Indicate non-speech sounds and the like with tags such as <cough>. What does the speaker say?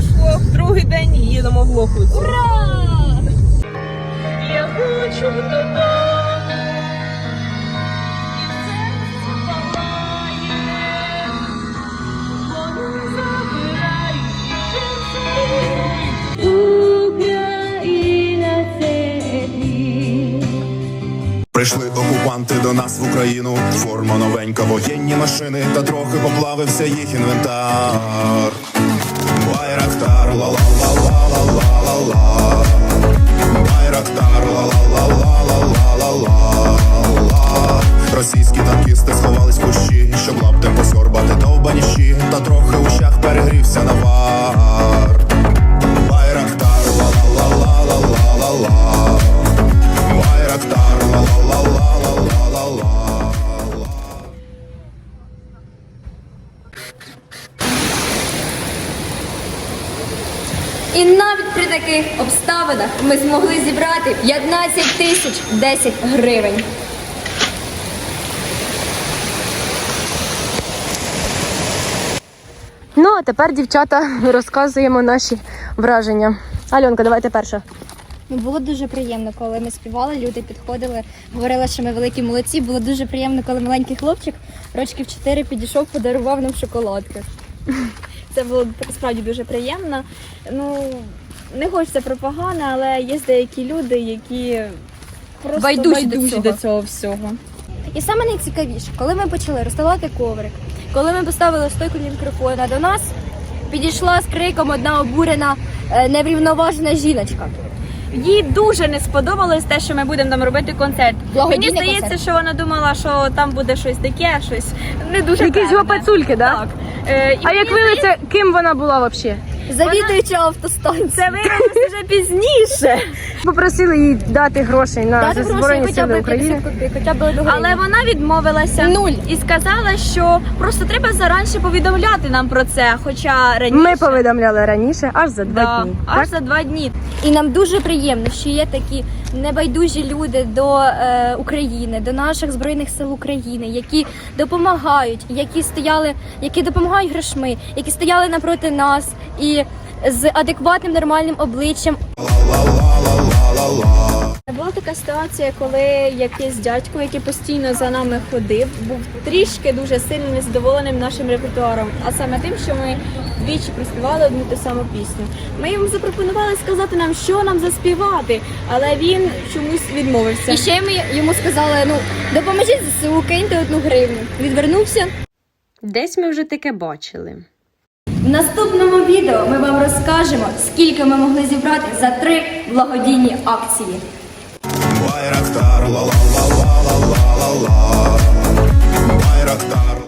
наш влог, другий день їдемо в Лохвицю. Ура! Я хочу додому. Прийшли окупанти до нас в Україну. Форма новенька, воєнні машини, та трохи поплавився їх інвентар. І навіть при таких обставинах ми змогли зібрати 15 тисяч 10 гривень. Ну, а тепер, дівчата, розказуємо наші враження. Альонка, давайте перша. Ну, було дуже приємно, коли ми співали, люди підходили, говорили, що ми великі молодці. Було дуже приємно, коли маленький хлопчик рочків 4 підійшов, подарував нам шоколадки. Це було справді дуже приємно. Ну, не хочеться про погане, але є деякі люди, які просто Байдужі до цього. до цього всього. І саме найцікавіше, коли ми почали розставляти коврик, коли ми поставили стойку для мікрофона, до нас підійшла з криком одна обурена, е, неврівноважена жіночка. Їй дуже не сподобалось те, що ми будемо там робити концерт. Благодійний Мені здається, концерт. що вона думала, що там буде щось таке, щось не дуже Якісь певне. гопацульки, да? Так. Е, і А як мені виявиться, ким вона була взагалі? Завідуюча автостанція. Це виявилося вже пізніше. <laughs> Попросили їй дати грошей на Дати гроші Збройні хоча сили б України. 50 копійок, хоча б Але вона відмовилася Нуль. і сказала, що просто треба заранше повідомляти нам про це. Хоча раніше Ми повідомляли раніше, аж за два да, дні. аж Так? за два дні. І нам дуже приємно, що є такі небайдужі люди до е, України, до наших збройних сил України, які допомагають, які стояли, які допомагають грошми, які стояли напроти нас і з адекватним нормальним обличчям. Була така ситуація, коли якийсь дядько, який постійно за нами ходив, був трішки дуже сильно незадоволеним нашим репертуаром, а саме тим, що ми двічі приспівали одну ту саму пісню. Ми йому запропонували сказати нам, що нам заспівати, але він чомусь відмовився. І ще ми йому сказали: ну допоможіть ЗСУ, киньте одну гривню. Відвернувся. Десь ми вже таке бачили. В наступному відео ми вам розкажемо, скільки ми могли зібрати за три благодійні акції. Байрактар, ла ла ла ла ла ла ла Байрактар.